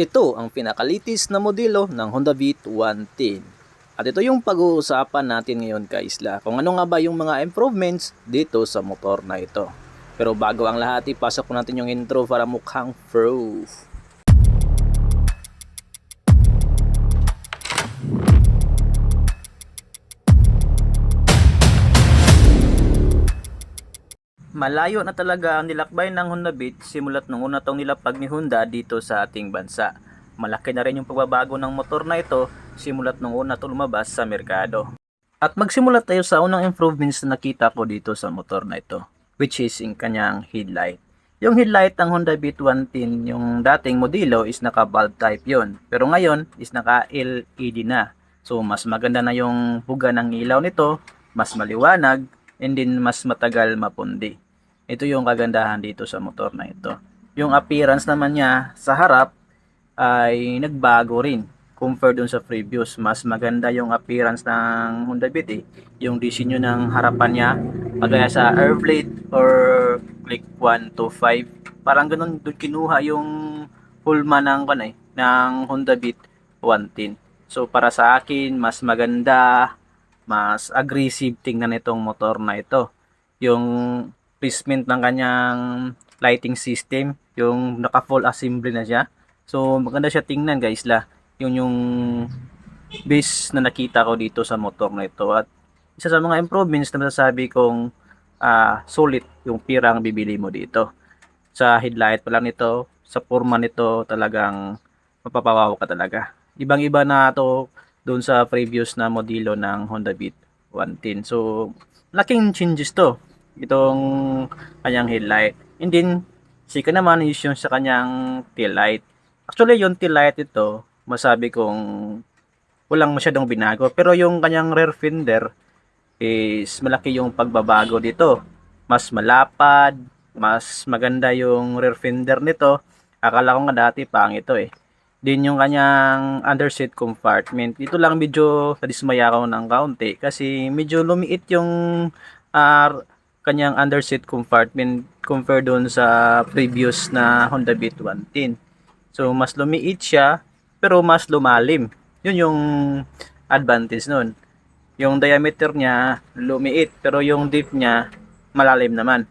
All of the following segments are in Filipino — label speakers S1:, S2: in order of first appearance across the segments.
S1: Ito ang pinakalitis na modelo ng Honda Beat 110. At ito yung pag-uusapan natin ngayon kaisla kung ano nga ba yung mga improvements dito sa motor na ito. Pero bago ang lahat, ipasok ko natin yung intro para mukhang proof. Malayo na talaga ang nilakbay ng Honda Beat simulat nung una tong nilapag ni Honda dito sa ating bansa. Malaki na rin yung pagbabago ng motor na ito simulat nung una ito lumabas sa merkado. At magsimulat tayo sa unang improvements na nakita ko dito sa motor na ito, which is yung kanyang headlight. Yung headlight ng Honda Beat 110, yung dating modelo is naka bulb type yon Pero ngayon is naka LED na. So mas maganda na yung buga ng ilaw nito, mas maliwanag, and then mas matagal mapundi. Ito yung kagandahan dito sa motor na ito. Yung appearance naman niya sa harap ay nagbago rin compare dun sa previous. Mas maganda yung appearance ng Honda Beat eh. Yung disenyo ng harapan niya, magaya sa Airblade or Click 1 to 5. Parang ganun doon kinuha yung hulma ng, kan eh, ng Honda Beat 110. So para sa akin, mas maganda, mas aggressive tingnan itong motor na ito. Yung placement ng kanyang lighting system, yung naka full assembly na siya. So maganda siya tingnan guys la. Yun yung base na nakita ko dito sa motor na ito. At isa sa mga improvements na masasabi kong ah, sulit yung pirang bibili mo dito. Sa headlight pa lang nito, sa forma nito talagang mapapawaw ka talaga. Ibang-iba na to doon sa previous na modelo ng Honda Beat 110. So, laking changes to. Itong kanyang headlight. And then, sika naman is yung sa kanyang tail light. Actually, yung tail light ito, masabi kong walang masyadong binago. Pero yung kanyang rear fender is malaki yung pagbabago dito. Mas malapad, mas maganda yung rear fender nito. Akala ko nga dati pang ito eh. Din yung kanyang underseat compartment. Dito lang medyo nadismaya ako ng kaunti kasi medyo lumiit yung ah, kanyang underseat compartment compare doon sa previous na Honda Beat 110. So mas lumiit siya pero mas lumalim. Yun yung advantage nun. Yung diameter niya lumiit pero yung depth niya malalim naman.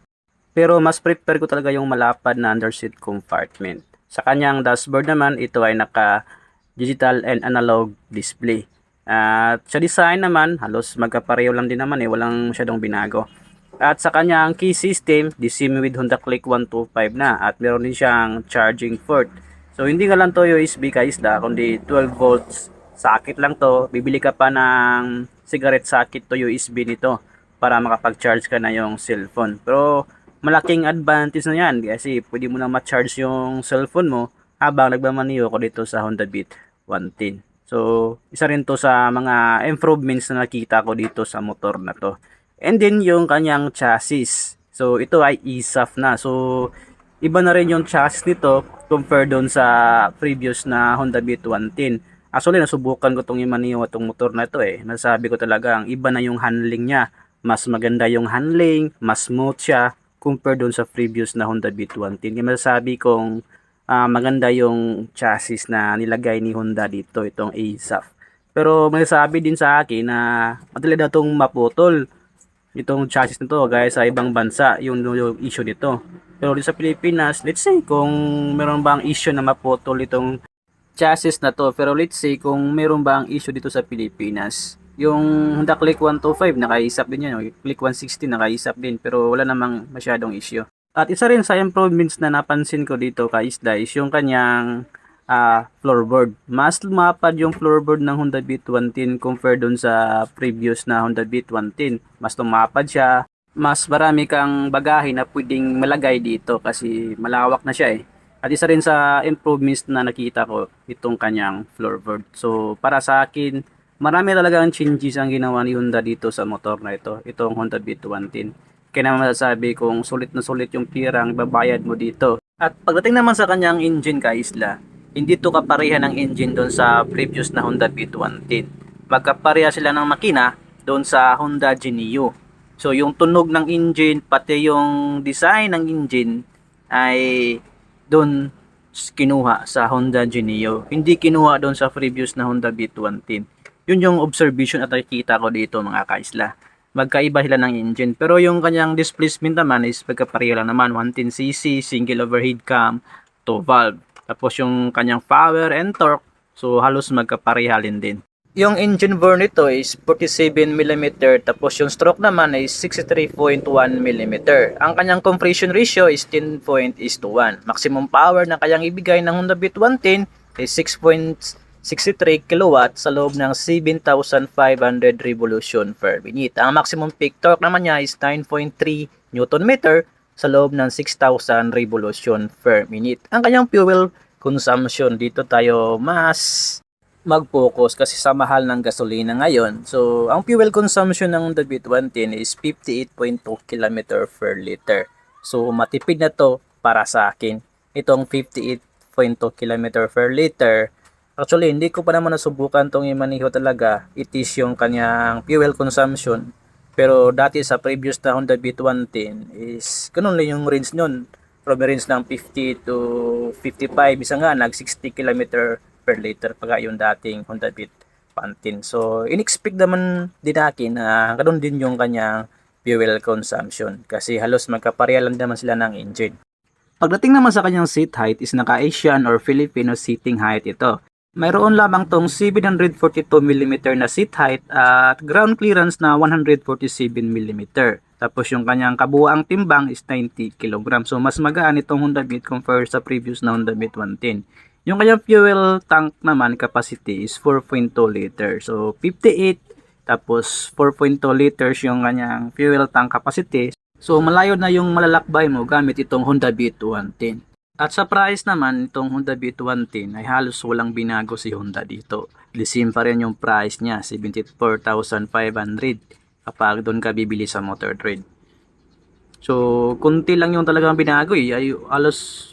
S1: Pero mas prefer ko talaga yung malapad na underseat compartment. Sa kanyang dashboard naman, ito ay naka digital and analog display. At sa design naman, halos magkapareho lang din naman eh, walang masyadong binago. At sa kanyang key system, the same with Honda Click 125 na at meron din siyang charging port. So hindi nga lang to USB ka isda, kundi 12 volts socket lang to. Bibili ka pa ng cigarette socket to USB nito para makapag-charge ka na yung cellphone. Pero malaking advantage na yan kasi pwede mo na ma-charge yung cellphone mo habang nagmamaniyo ko dito sa Honda Beat 110. So, isa rin to sa mga improvements na nakita ko dito sa motor na to. And then yung kanyang chassis. So, ito ay ESAF na. So, iba na rin yung chassis nito compare doon sa previous na Honda Beat 110. Actually, nasubukan ko itong imaniyo itong motor na ito eh. Nasabi ko talaga, ang iba na yung handling niya. Mas maganda yung handling, mas smooth siya compare doon sa previous na Honda Beat 110. Kaya masasabi kong ah, maganda yung chassis na nilagay ni Honda dito, itong ASAF. Pero may sabi din sa akin na madali daw itong maputol itong chassis nito gaya sa ibang bansa yung, yung issue nito. Pero dito sa Pilipinas, let's say kung meron bang issue na maputol itong chassis na to. Pero let's say kung meron bang issue dito sa Pilipinas, yung Honda Click 125 nakaisap din yan, yung Click 160 nakaisap din pero wala namang masyadong issue. At isa rin sa improvements na napansin ko dito kay Isda is yung kanyang ah, floorboard. Mas lumapad yung floorboard ng Honda Beat 110 compare dun sa previous na Honda Beat 110. Mas lumapad siya, mas marami kang bagahe na pwedeng malagay dito kasi malawak na siya eh. At isa rin sa improvements na nakita ko itong kanyang floorboard. So para sa akin, marami talagang changes ang ginawa ni Honda dito sa motor na ito. Itong Honda Beat 110. Kaya naman masasabi kung sulit na sulit yung pirang babayad mo dito. At pagdating naman sa kanyang engine ka isla, hindi to kapareha ng engine doon sa previous na Honda Beat 110. Magkapareha sila ng makina doon sa Honda Genio. So yung tunog ng engine pati yung design ng engine ay doon kinuha sa Honda Genio. Hindi kinuha doon sa previous na Honda Beat 110. Yun yung observation at nakikita ko dito mga kaisla. Magkaiba sila ng engine. Pero yung kanyang displacement naman is pagkapareho lang naman. 110cc, single overhead cam, 2 valve. Tapos yung kanyang power and torque, so halos magkapareha din. Yung engine bore nito is 47mm tapos yung stroke naman is 63.1mm. Ang kanyang compression ratio is 10.1. Maximum power na kayang ibigay ng Honda Beat 110 is 6.63 kW sa loob ng 7,500 revolution per minute. Ang maximum peak torque naman niya is 9.3 Nm sa loob ng 6,000 revolution per minute. Ang kanyang fuel consumption dito tayo mas mag-focus kasi sa mahal ng gasolina ngayon. So, ang fuel consumption ng Honda Beat 110 is 58.2 km per liter. So, matipid na to para sa akin. Itong 58.2 km per liter. Actually, hindi ko pa naman nasubukan tong imaniho talaga. It is yung kanyang fuel consumption. Pero dati sa previous na Honda Beat 110 is ganun lang yung range nun. From range ng 50 to 55. Isa nga, nag 60 km per liter pa yung dating Honda Beat 110. So, in-expect naman din natin na ganun din yung kanyang fuel consumption. Kasi halos magkapareha lang naman sila ng engine. Pagdating naman sa kanyang seat height is naka-Asian or Filipino seating height ito. Mayroon lamang tong 742mm na seat height at ground clearance na 147mm. Tapos yung kanyang kabuang timbang is 90 kg. So mas magaan itong Honda Beat compared sa previous na Honda Beat 110. Yung kanyang fuel tank naman capacity is 4.2 liter. So 58 tapos 4.2 liters yung kanyang fuel tank capacity. So malayo na yung malalakbay mo gamit itong Honda Beat 110. At sa price naman, itong Honda Beat 110 ay halos walang binago si Honda dito. Lisim pa rin yung price niya, 74,500 kapag doon ka bibili sa Motor Trade. So, kunti lang yung talagang binago eh. Ay, halos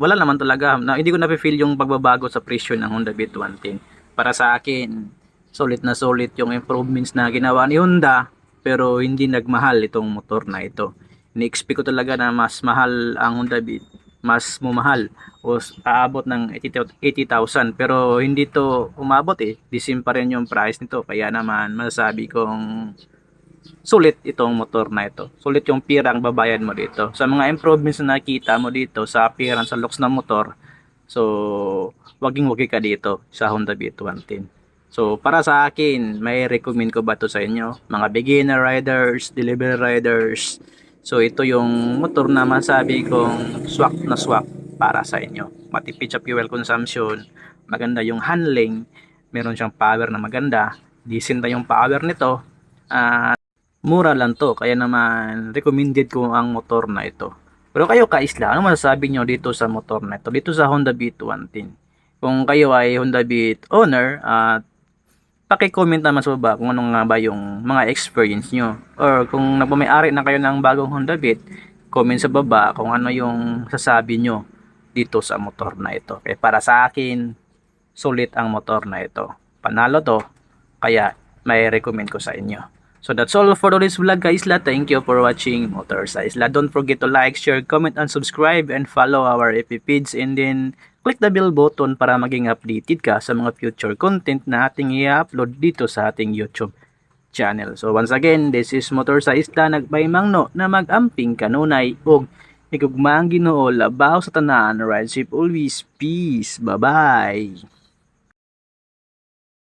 S1: wala naman talaga. Na, hindi ko na-feel yung pagbabago sa presyo ng Honda Beat 110. Para sa akin, solid na solid yung improvements na ginawa ni Honda pero hindi nagmahal itong motor na ito. Ni-expect ko talaga na mas mahal ang Honda Beat mas mumahal o aabot ng 80,000 pero hindi to umabot eh. Disim pa rin yung price nito. Kaya naman masasabi kong sulit itong motor na ito. Sulit yung pirang babayan mo dito. Sa mga improvements na nakita mo dito sa appearance sa looks ng motor so waging wagi ka dito sa Honda Beat 110 so para sa akin may recommend ko ba to sa inyo? Mga beginner riders delivery riders So ito yung motor na masabi kong swak na swak para sa inyo. Matipid sa fuel consumption, maganda yung handling, meron siyang power na maganda, decent na yung power nito, at mura lang to. Kaya naman recommended ko ang motor na ito. Pero kayo kaisla, ano masasabi nyo dito sa motor na ito? Dito sa Honda Beat 110. Kung kayo ay Honda Beat owner at paki-comment naman sa baba kung ano nga ba yung mga experience nyo. Or kung nagmamayari na kayo ng bagong Honda Beat, comment sa baba kung ano yung sasabi nyo dito sa motor na ito. Kaya para sa akin, sulit ang motor na ito. Panalo to, kaya may recommend ko sa inyo. So that's all for today's vlog guys. La. Thank you for watching Motor sa Isla. Don't forget to like, share, comment, and subscribe and follow our FB page and then click the bell button para maging updated ka sa mga future content na ating i-upload dito sa ating YouTube channel. So once again, this is Motor sa Isla nagpaymangno na mag-amping kanunay og igugmaang Ginoo labaw sa tanan ride safe always peace. Bye-bye.